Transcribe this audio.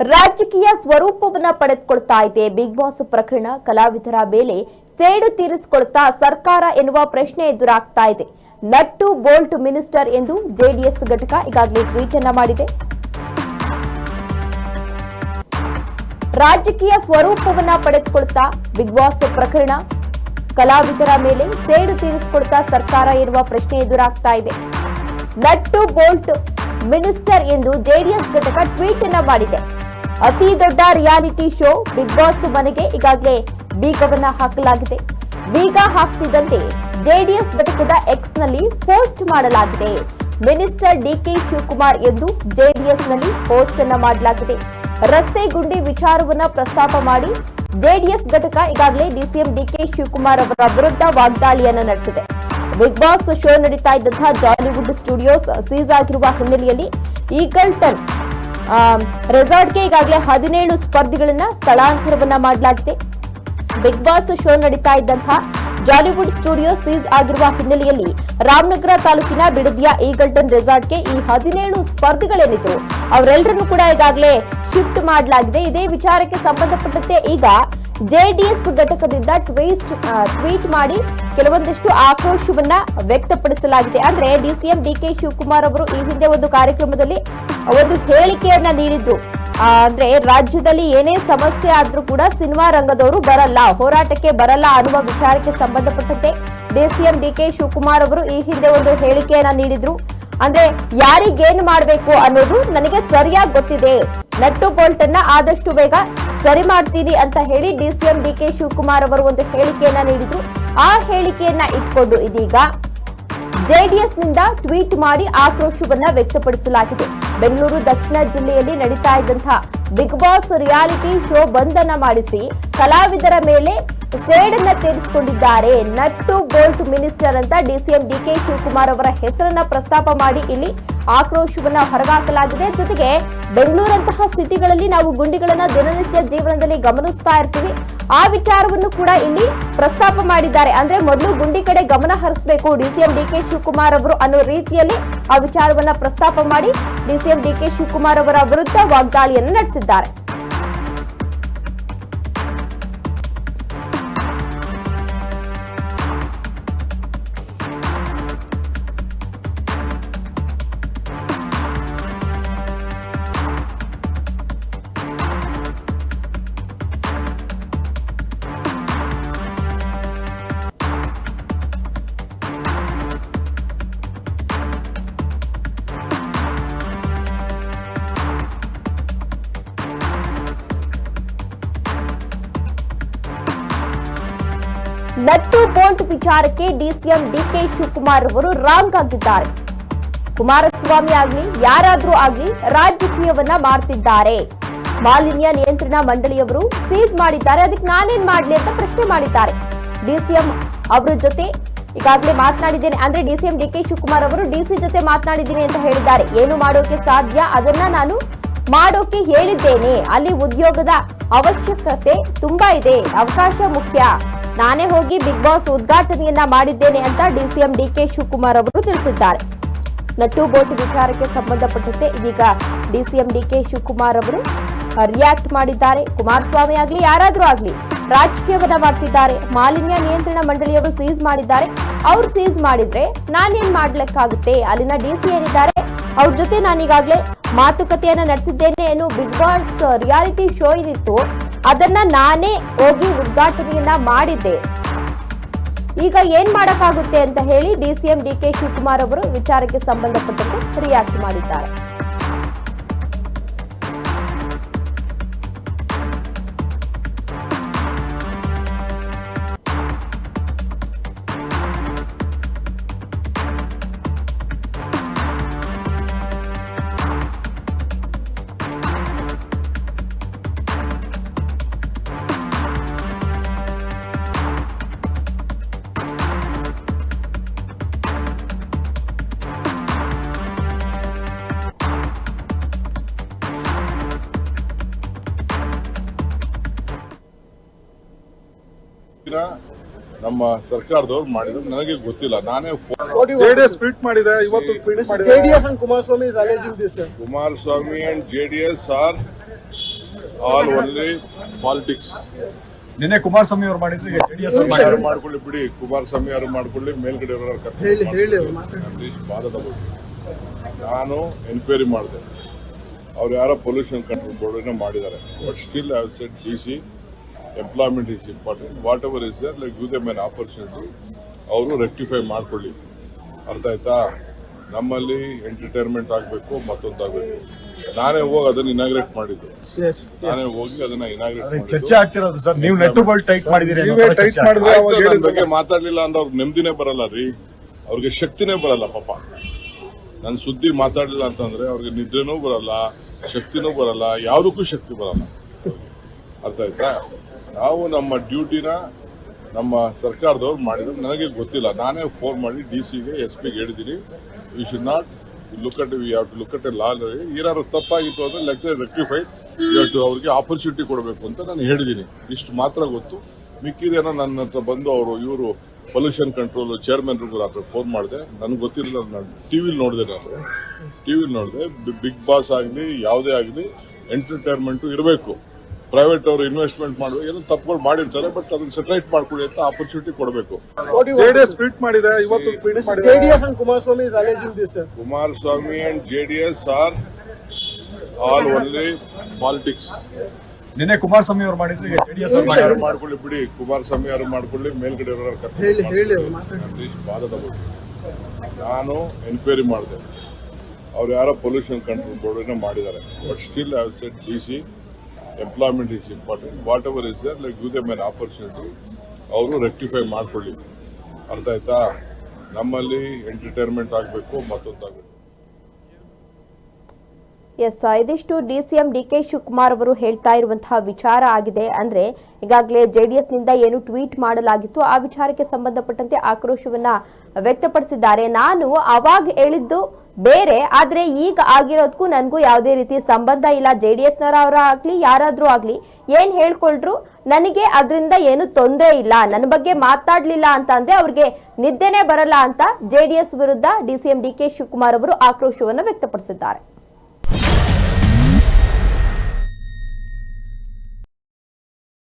ರಾಜಕೀಯ ಸ್ವರೂಪವನ್ನ ಪಡೆದುಕೊಳ್ತಾ ಇದೆ. Big boss ಪ್ರಕರಣ ಕಲಾವಿದರ ಮೇಲೆ ಸೇಡು ತೀರಿಸಿಕೊಳ್ತಾ ಸರ್ಕಾರ ಎನ್ನುವ ಪ್ರಶ್ನೆ ಎದುರಾಗ್ತಾ ಇದೆ. ನಟ್ಟು ಬೋಲ್ಟ್ ಮಿನಿಸ್ಟರ್ ಎಂದು ಜೆಡಿಎಸ್ ಘಟಕ ಈಗಾಗಲೇ ಟ್ವೀಟ್ ಅನ್ನ ಮಾಡಿದೆ. ರಾಜಕೀಯ ಸ್ವರೂಪವನ್ನ ಪಡೆದುಕೊಳ್ತಾ ಬಿಗ್ ಬಾಸ್ ಪ್ರಕರಣ ಕಲಾವಿದರ ಮೇಲೆ ಸೇಡು ತೀರಿಸಿಕೊಳ್ತಾ ಸರ್ಕಾರ ಎನ್ನುವ ಪ್ರಶ್ನೆ ಎದುರಾಗ್ತಾ ಇದೆ. ನಟ್ಟು ಬೋಲ್ಟ್ ಮಿನಿಸ್ಟರ್ ಎಂದು ಜೆಡಿಎಸ್ ಘಟಕ ಟ್ವೀಟ್ ಅನ್ನ ಮಾಡಿದೆ. ಅತಿ ದೊಡ್ಡ ರಿಯಾಲಿಟಿ ಶೋ ಬಿಗ್ ಬಾಸ್ ಮನೆಗೆ ಈಗಾಗಲೇ ಬೀಗವನ್ನ ಹಾಕಲಾಗಿದೆ. ಬೀಗ ಹಾಕ್ತಿದ್ದಂತೆ ಜೆಡಿಎಸ್ ಘಟಕದ ಎಕ್ಸ್ನಲ್ಲಿ ಪೋಸ್ಟ್ ಮಾಡಲಾಗಿದೆ. ಮಿನಿಸ್ಟರ್ ಡಿಕೆ ಶಿವಕುಮಾರ್ ಎಂದು ಜೆಡಿಎಸ್ನಲ್ಲಿ ಪೋಸ್ಟ್ ಅನ್ನ ಮಾಡಲಾಗಿದೆ. ರಸ್ತೆ ಗುಂಡಿ ವಿಚಾರವನ್ನ ಪ್ರಸ್ತಾಪ ಮಾಡಿ ಜೆಡಿಎಸ್ ಘಟಕ ಈಗಾಗಲೇ ಡಿಸಿಎಂ ಡಿಕೆ ಶಿವಕುಮಾರ್ ಅವರ ವಿರುದ್ಧ ವಾಗ್ದಾಳಿಯನ್ನ ನಡೆಸಿದೆ. ಬಿಗ್ ಬಾಸ್ ಶೋ ನಡೀತಾ ಇದ್ದಂತಹ ಜಾಲಿವುಡ್ ಸ್ಟುಡಿಯೋಸ್ ಸೀಸ್ ಆಗಿರುವ ಹಿನ್ನೆಲೆಯಲ್ಲಿ ಈಗಲ್ಟನ್ ರೆಸಾರ್ಟ್ಗೆ ಈಗಾಗಲೇ ಹದಿನೇಳು ಸ್ಪರ್ಧಿಗಳನ್ನ ಸ್ಥಳಾಂತರವನ್ನ ಮಾಡಲಾಗಿದೆ. ಬಿಗ್ ಬಾಸ್ ಶೋ ನಡೀತಾ ಇದ್ದಂತಹ ಜಾಲಿವುಡ್ ಸ್ಟುಡಿಯೋ ಸೀಸ್ ಆಗಿರುವ ಹಿನ್ನೆಲೆಯಲ್ಲಿ ರಾಮನಗರ ತಾಲೂಕಿನ ಬಿಡದಿಯ ಈಗಲ್ಟನ್ ರೆಸಾರ್ಟ್ಗೆ ಈ ಹದಿನೇಳು ಸ್ಪರ್ಧಿಗಳೇನಿದ್ರು ಅವರೆಲ್ಲರನ್ನು ಕೂಡ ಈಗಾಗಲೇ ಶಿಫ್ಟ್ ಮಾಡಲಾಗಿದೆ. ಇದೇ ವಿಚಾರಕ್ಕೆ ಸಂಬಂಧಪಟ್ಟಂತೆ ಈಗ ಜೆಡಿಎಸ್ ಘಟಕದಿಂದ ಟ್ವೀಟ್ ಟ್ವೀಟ್ ಮಾಡಿ ಕೆಲವೊಂದಿಷ್ಟು ಆಕ್ರೋಶವನ್ನ ವ್ಯಕ್ತಪಡಿಸಲಾಗಿದೆ. ಅಂದ್ರೆ ಡಿಸಿಎಂ ಡಿಕೆ ಶಿವಕುಮಾರ್ ಅವರು ಈ ಹಿಂದೆ ಒಂದು ಕಾರ್ಯಕ್ರಮದಲ್ಲಿ ಒಂದು ಹೇಳಿಕೆಯನ್ನ ನೀಡಿದ್ರು. ಅಂದ್ರೆ ರಾಜ್ಯದಲ್ಲಿ ಏನೇ ಸಮಸ್ಯೆ ಆದ್ರೂ ಕೂಡ ಸಿನಿಮಾ ರಂಗದವರು ಬರಲ್ಲ, ಹೋರಾಟಕ್ಕೆ ಬರಲ್ಲ ಅನ್ನುವ ವಿಚಾರಕ್ಕೆ ಸಂಬಂಧಪಟ್ಟಂತೆ ಡಿಸಿಎಂ ಡಿಕೆ ಶಿವಕುಮಾರ್ ಅವರು ಈ ಹಿಂದೆ ಒಂದು ಹೇಳಿಕೆಯನ್ನ ನೀಡಿದ್ರು. ಅಂದ್ರೆ ಯಾರಿಗೇನ್ ಮಾಡಬೇಕು ಅನ್ನೋದು ನನಗೆ ಸರಿಯಾಗಿ ಗೊತ್ತಿದೆ. ನಟ್ಟು ಬೋಲ್ಟ್ ಅನ್ನ ಆದಷ್ಟು ಬೇಗ ಸರಿ ಮಾಡ್ತೀನಿ ಅಂತ ಹೇಳಿ ಡಿಸಿಎಂ ಡಿ ಕೆ ಶಿವಕುಮಾರ್ ಅವರು ಒಂದು ಹೇಳಿಕೆಯನ್ನ ನೀಡಿದ್ರು. ಆ ಹೇಳಿಕೆಯನ್ನ ಇಟ್ಕೊಂಡು ಇದೀಗ ಜೆಡಿಎಸ್ನಿಂದ ಟ್ವೀಟ್ ಮಾಡಿ ಆಕ್ರೋಶವನ್ನ ವ್ಯಕ್ತಪಡಿಸಲಾಗಿದೆ. ಬೆಂಗಳೂರು, ದಕ್ಷಿಣ ಜಿಲ್ಲೆಯಲ್ಲಿ ನಡೀತಾ ಇದ್ದಂತಹ ಬಿಗ್ ಬಾಸ್ ರಿಯಾಲಿಟಿ ಶೋ ಬಂಧನ ಮಾಡಿಸಿ ಕಲಾವಿದರ ಮೇಲೆ ಸೇಡನ್ನ ತೀರಿಸಿಕೊಂಡಿದ್ದಾರೆ. ನಟ್ಟು ಬೋಲ್ಟ್ ಮಿನಿಸ್ಟರ್ ಅಂತ ಡಿಸಿಎಂ ಡಿಕೆ ಶಿವಕುಮಾರ್ ಅವರ ಹೆಸರನ್ನ ಪ್ರಸ್ತಾಪ ಮಾಡಿ ಇಲ್ಲಿ ಆಕ್ರೋಶವನ್ನ ಹೊರಹಾಕಲಾಗಿದೆ ಜೊತೆಗೆ ಬೆಂಗಳೂರಂತಹ ಸಿಟಿಗಳಲ್ಲಿ ನಾವು ಗುಂಡಿಗಳನ್ನ ದಿನನಿತ್ಯ ಜೀವನದಲ್ಲಿ ಗಮನಿಸ್ತಾ ಇರ್ತೀವಿ. ಆ ವಿಚಾರವನ್ನು ಕೂಡ ಇಲ್ಲಿ ಪ್ರಸ್ತಾಪ ಮಾಡಿದ್ದಾರೆ. ಅಂದ್ರೆ ಮೊದಲು ಗುಂಡಿ ಕಡೆ ಗಮನ ಹರಿಸಬೇಕು ಡಿಸಿಎಂ ಡಿಕೆ ಶಿವಕುಮಾರ್ ಅವರು ಅನ್ನೋ ರೀತಿಯಲ್ಲಿ ಆ ವಿಚಾರವನ್ನ ಪ್ರಸ್ತಾಪ ಮಾಡಿ ಡಿಸಿಎಂ ಡಿಕೆ ಶಿವಕುಮಾರ್ ಅವರ ವಿರುದ್ಧ ವಾಗ್ದಾಳಿಯನ್ನು ನಡೆಸಿದ್ದಾರೆ. ನಟ್ಟು ಬೋಲ್ಟ್ ವಿಚಾರಕ್ಕೆ ಡಿಸಿಎಂ ಡಿಕೆ ಶಿವಕುಮಾರ್ ಅವರು ರಾಂಗ್ ಆಗಿದ್ದಾರೆ ಕುಮಾರಸ್ವಾಮಿ ಆಗ್ಲಿ, ಯಾರಾದ್ರೂ ಆಗ್ಲಿ ರಾಜಕೀಯವನ್ನ ಮಾಡ್ತಿದ್ದಾರೆ. ಮಾಲಿನ್ಯ ನಿಯಂತ್ರಣ ಮಂಡಳಿಯವರು ಸೀಸ್ ಮಾಡಿದ್ದಾರೆ. ಅದಕ್ಕೆ ನಾನೇನ್ ಮಾಡ್ಲಿ ಅಂತ ಪ್ರಶ್ನೆ ಮಾಡಿದ್ದಾರೆ. ಡಿಸಿಎಂ ಅವರ ಜೊತೆ ಈಗಾಗಲೇ ಮಾತನಾಡಿದ್ದೇನೆ. ಅಂದ್ರೆ ಡಿಸಿಎಂ ಡಿಕೆ ಶಿವಕುಮಾರ್ ಅವರು ಡಿಸಿ ಜೊತೆ ಮಾತನಾಡಿದ್ದೀನಿ ಅಂತ ಹೇಳಿದ್ದಾರೆ. ಏನು ಮಾಡೋಕೆ ಸಾಧ್ಯ? ಅದನ್ನ ನಾನು ಮಾಡೋಕೆ ಹೇಳಿದ್ದೇನೆ. ಅಲ್ಲಿ ಉದ್ಯೋಗದ ಅವಶ್ಯಕತೆ ತುಂಬಾ ಇದೆ. ಅವಕಾಶ ಮುಖ್ಯ. ನಾನೇ ಹೋಗಿ ಬಿಗ್ ಬಾಸ್ ಉದ್ಘಾಟನೆಯನ್ನ ಮಾಡಿದ್ದೇನೆ ಅಂತ ಡಿಸಿಎಂ ಡಿಕೆ ಶಿವಕುಮಾರ್ ಅವರು ತಿಳಿಸಿದ್ದಾರೆ. ನಟ್ಟು ಬೋಟ್ ವಿಚಾರಕ್ಕೆ ಸಂಬಂಧಪಟ್ಟಂತೆ ಇದೀಗ ಡಿಸಿಎಂ ಡಿಕೆ ಶಿವಕುಮಾರ್ ಅವರು ರಿಯಾಕ್ಟ್ ಮಾಡಿದ್ದಾರೆ. ಕುಮಾರಸ್ವಾಮಿ ಆಗ್ಲಿ, ಯಾರಾದ್ರೂ ಆಗ್ಲಿ, ರಾಜಕೀಯವನ್ನ ಮಾಡ್ತಿದ್ದಾರೆ. ಮಾಲಿನ್ಯ ನಿಯಂತ್ರಣ ಮಂಡಳಿಯವರು ಸೀಸ್ ಮಾಡಿದ್ದಾರೆ. ಅವ್ರು ಸೀಸ್ ಮಾಡಿದ್ರೆ ನಾನೇನ್ ಮಾಡ್ಲಿಕ್ಕಾಗುತ್ತೆ? ಅಲ್ಲಿನ ಡಿಸಿ ಏನಿದ್ದಾರೆ? ಅವ್ರ ಜೊತೆ ನಾನೀಗಾಗ್ಲೇ ಮಾತುಕತೆಯನ್ನ ನಡೆಸಿದ್ದೇನೆ ಏನು ಬಿಗ್ ಬಾಸ್ ರಿಯಾಲಿಟಿ ಶೋ ಏನಿತ್ತು ಅದನ್ನ ನಾನೇ ಹೋಗಿ ಉದ್ಘಾಟನೆಯನ್ನ ಮಾಡಿದ್ದೆ. ಈಗ ಏನ್ ಮಾಡಕ್ಕಾಗುತ್ತೆ ಅಂತ ಹೇಳಿ ಡಿಸಿಎಂ ಡಿಕೆ ಶಿವಕುಮಾರ್ ಅವರು ವಿಚಾರಕ್ಕೆ ಸಂಬಂಧಪಟ್ಟಂತೆ ರಿಯಾಕ್ಟ್ ಮಾಡಿದ್ದಾರೆ. ದಿನ ನಮ್ಮ ಸರ್ಕಾರದವ್ರು ಮಾಡಿದ್ರು. ನನಗೆ ಗೊತ್ತಿಲ್ಲ. ನಾನೇ ಜೆಡಿಎಸ್ ಟ್ವೀಟ್ ಮಾಡಿದೆ. ಇವತ್ತು ಟ್ವೀಟ್ ಮಾಡಿದೆ. Sir. Kumaraswamy and J D S are all only politics ನಿನ್ನೆ ಕುಮಾರಸ್ವಾಮಿ ಅವರು ಮಾಡಿದ್ರು ಜೆಡಿಎಸ್ ಅವರು ಮಾಡ್ಕೊಳ್ಳಿ ಬಿಡಿ. ಕುಮಾರಸ್ವಾಮಿ ಅವರು ಮಾಡ್ಕೊಳ್ಳಿ. ಮೇಲ್ಗಡೆ ಬಾಧದ ಬಗ್ಗೆ. ನಾನು ಎನ್ಕ್ವೈರಿ ಮಾಡಿದೆ. ಅವ್ರು ಯಾರೋ ಪೊಲ್ಯೂಷನ್ ಕಂಟ್ರೋಲ್ ಬೋರ್ಡ್ ಮಾಡಿದ್ದಾರೆ. But still I said D C employment is important what is there like give them an opportunity ಅವರು ರೆಕ್ಟಿಫೈ ಮಾಡ್ಕೊಳ್ಳಿ. ಅರ್ಥ ಆಯ್ತಾ? ನಮ್ಮಲ್ಲಿ ಎಂಟರ್ಟೈನ್ಮೆಂಟ್ ಆಗಬೇಕು ಮತ್ತೊಂದು ಆಗಬೇಕು. ನಾನೇ ಹೋಗಿ ಅದನ್ನ ಇನಾಗ್ರೇಟ್ ಮಾಡಿದ್ದು. ನಾನೇ ಹೋಗಿ ಅದನ್ನ ಇನಾಗ್ರೇಟ್ ಚರ್ಚೆ ಆಗ್ತಿರೋದು ಸರ್. ನೀವು ನೆಟ್ ಬಾಲ್ ಟೈಟ್ ಮಾಡಿದಿರಿ ಟೈಟ್. ಬಗ್ಗೆ ಮಾತಾಡ್ಲಿಲ್ಲ ಅಂದ್ರೆ ಅವ್ರಿಗೆ ನೆಮ್ಮದಿನೇ ಬರಲ್ಲ ರೀ. ಅವ್ರಿಗೆ ಶಕ್ತಿನೇ ಬರಲ್ಲ ಪಾಪ. ನನ್ನ ಸುದ್ದಿ ಮಾತಾಡ್ಲಿಲ್ಲ ಅಂತಂದ್ರೆ ಅವ್ರಿಗೆ ನಿದ್ರೆನೂ ಬರಲ್ಲ ಶಕ್ತಿನೂ ಬರಲ್ಲ ಯಾವುದಕ್ಕೂ ಶಕ್ತಿ ಬರಲ್ಲ. ಅರ್ಥ ಆಯ್ತಾ? ನಾವು ನಮ್ಮ ಡ್ಯೂಟಿನ ನಮ್ಮ ಸರ್ಕಾರದವ್ರು ಮಾಡಿದ್ರು. ನನಗೆ ಗೊತ್ತಿಲ್ಲ. ನಾನೇ ಫೋನ್ ಮಾಡಿ ಡಿ ಸಿಗೆ ಎಸ್ ಪಿಗೆ ಹೇಳಿದ್ದೀನಿ. We should not look at we have to look at a law ಏನಾದ್ರು ತಪ್ಪಾಗಿತ್ತು ಅಂದರೆ ಲೆಕ್ ರೆಕ್ಟಿಫೈಡ್ ಇವತ್ತು ಅವ್ರಿಗೆ ಆಪರ್ಚುನಿಟಿ ಕೊಡಬೇಕು ಅಂತ ನಾನು ಹೇಳಿದ್ದೀನಿ. ಇಷ್ಟು ಮಾತ್ರ ಗೊತ್ತು. ಮಿಕ್ಕಿದೇನೋ ನನ್ನ ಹತ್ರ ಬಂದು ಅವರು, ಇವರು ಪೊಲ್ಯೂಷನ್ ಕಂಟ್ರೋಲ್ ಚೇರ್ಮನ್ ಹತ್ರ ಫೋನ್ ಮಾಡಿದೆ. ನನಗೆ ಗೊತ್ತಿರಲಿಲ್ಲ. ನಾನು ಟಿ ವಿಲಿ ನೋಡಿದೆ ನಾನು. ಟಿ ವಿಲಿ ನೋಡಿದೆ. ಬಿಗ್ ಬಾಸ್ ಆಗಲಿ, ಯಾವುದೇ ಆಗಲಿ ಎಂಟರ್ಟೈನ್ಮೆಂಟು ಇರಬೇಕು. ಪ್ರೈವೇಟ್ ಅವರು ಇನ್ವೆಸ್ಟ್ಮೆಂಟ್ ಮಾಡುವ ಏನೋ ತಪ್ಪುಗಳು ಮಾಡಿರ್ತಾರೆ ಬಟ್ ಅದನ್ನ ಸೆಟರೇಟ್ ಮಾಡ್ಕೊಳ್ಳಿ ಅಂತ ಆಪರ್ಚುನಿಟಿ ಕೊಡಬೇಕು. ಜೆಡಿಎಸ್ ಟ್ವೀಟ್ ಮಾಡಿದೆ ಇವತ್ತು ಟ್ವೀಟ್ ಮಾಡಿದೆ. JDS and Kumaraswamy is alleging this, sir. Kumaraswamy and JDS D S are all only politics ನಿನ್ನೆ ಕುಮಾರಸ್ವಾಮಿ ಅವರು ಮಾಡಿದ್ರು ಜೆಡಿಎಸ್ ಅವ್ರು ಮಾಡ್ಕೊಳ್ಳಿ ಬಿಡಿ ಕುಮಾರಸ್ವಾಮಿ ಅವರು ಮಾಡ್ಕೊಳ್ಳಿ ಮೇಲ್ಗಡೆ. ಬಾಧದ ಬಗ್ಗೆ ನಾನು ಎನ್ಕ್ವೈರಿ ಮಾಡಿದೆ. ಅವ್ರು ಯಾರೋ ಪೊಲ್ಯೂಷನ್ ಕಂಟ್ರೋಲ್ ಬೋರ್ಡ್ ಮಾಡಿದ್ದಾರೆ. But still I said D C employment is important what is there like give them an opportunity ಅವರು ರೆಕ್ಟಿಫೈ ಮಾಡ್ಕೊಳ್ಳಿ. ಅರ್ಥ ಆಯ್ತಾ? ನಮ್ಮಲ್ಲಿ ಎಂಟರ್ಟೈನ್ಮೆಂಟ್ ಆಗಬೇಕು, ಮತ್ತೊಂದು ಆಗಬೇಕು. ಎಸ್, ಇದಿಷ್ಟು D C M D K Shivakumar ಅವರು ಹೇಳ್ತಾ ಇರುವಂತಹ ವಿಚಾರ ಆಗಿದೆ ಅಂದ್ರೆ ಈಗಾಗಲೇ ಜೆಡಿಎಸ್ನಿಂದ ಏನು ಟ್ವೀಟ್ ಮಾಡಲಾಗಿತ್ತು, ಆ ವಿಚಾರಕ್ಕೆ ಸಂಬಂಧಪಟ್ಟಂತೆ ಆಕ್ರೋಶವನ್ನ ವ್ಯಕ್ತಪಡಿಸಿದ್ದಾರೆ. ನಾನು ಅವಾಗ ಹೇಳಿದ್ದು ಬೇರೆ, ಆದ್ರೆ ಈಗ ಆಗಿರೋದಕ್ಕೂ ನನಗೂ ಯಾವುದೇ ರೀತಿ ಸಂಬಂಧ ಇಲ್ಲ. ಜೆ ಡಿ ಎಸ್ನವರ ಆಗ್ಲಿ, ಯಾರಾದ್ರೂ ಆಗ್ಲಿ, ಏನ್ ಹೇಳ್ಕೊಳ್ರು? ನನಗೆ ಅದರಿಂದ ಏನು ತೊಂದರೆ ಇಲ್ಲ. ನನ್ನ ಬಗ್ಗೆ ಮಾತಾಡ್ಲಿಲ್ಲ ಅಂತ ಅಂದ್ರೆ ಅವ್ರಿಗೆ ನಿದ್ದೆನೆ ಬರಲ್ಲ ಅಂತ ಜೆಡಿಎಸ್ ವಿರುದ್ಧ D C M D K Shivakumar ಅವರು ಆಕ್ರೋಶವನ್ನು ವ್ಯಕ್ತಪಡಿಸಿದ್ದಾರೆ.